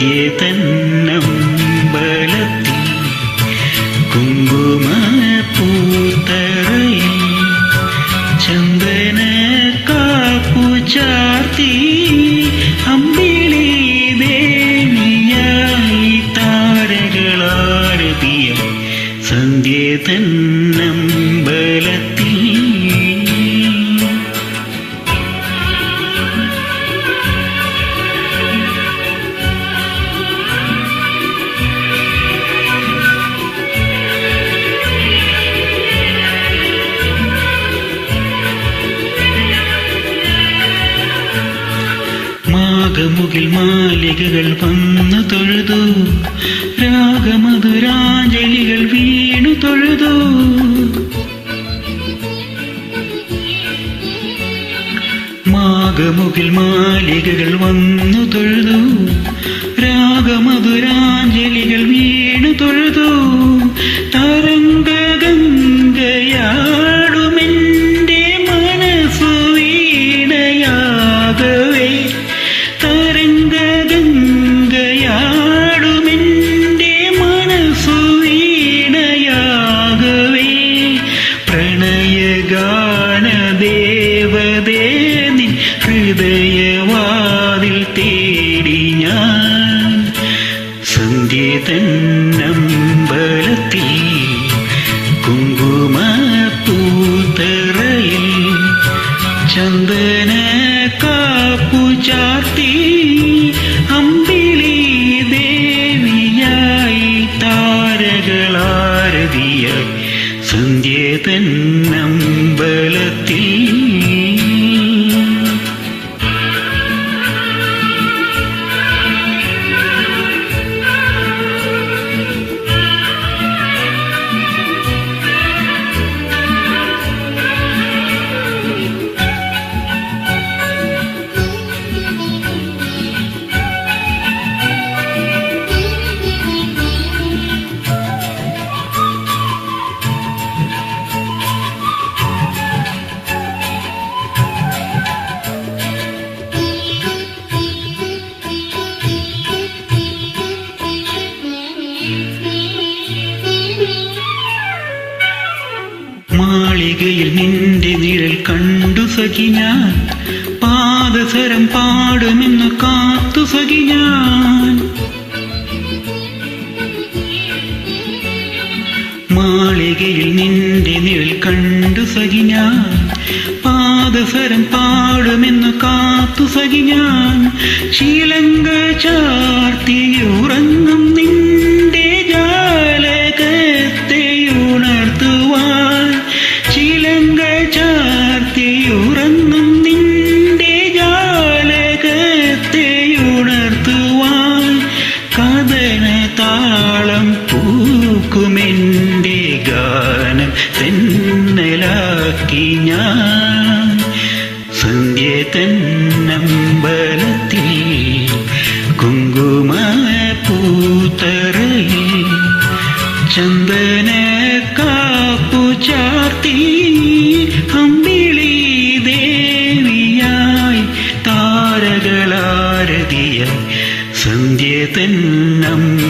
സന്ധ്യ തന്നമ്പലത്തിൽ കുങ്കുമ പൂത്തറയിൽ ചന്ദന കാപ്പു ചാർത്തി അമ്പിളി ദേവിയായി താരകളാരതിയ സന്ധ്യ തന്നമ്പലത്തിൽ മാഘമുകിൽ മാലികകൾ വന്നു തൊഴുതു. രാഗമധുരാഞ്ജലികൾ വീണു തൊഴുതു. മാഗമുകിൽ മാലികകൾ വന്നു തൊഴുതു. രാഗമധുരാഞ്ജലികൾ വീണു പ്രണയഗാനദേവതേ നിൻ ഹൃദയവാതിൽ തേടി ഞാൻ സന്ധ്യ തന്നമ്പലത്തിൽ കുങ്കുമ പൂത്തറയിൽ ചന്ദന മാളികയിൽ നിന്റെ നിഴൽ കണ്ടു സഖി ഞാൻ. പാദസരം പാടുമെന്ന് കാത്തു സഖി ഞാൻ. മാളികയിൽ നിന്റെ നിഴൽ കണ്ടു സഖി ഞാൻ. പാദസരം പാടുമെന്ന് കാത്തു സഖി ഞാൻ. ശീലങ്ക ചാർത്തിയുറങ്ങും നിന്റെ തന്നമ്പലത്തിൽ കുങ്കുമ പൂത്തറയിൽ ചന്ദന കാപ്പു ചാർത്തി അമ്പിളി ദേവിയായി താരകളാരതിയായി സന്ധ്യ തന്നമ്പലത്തിൽ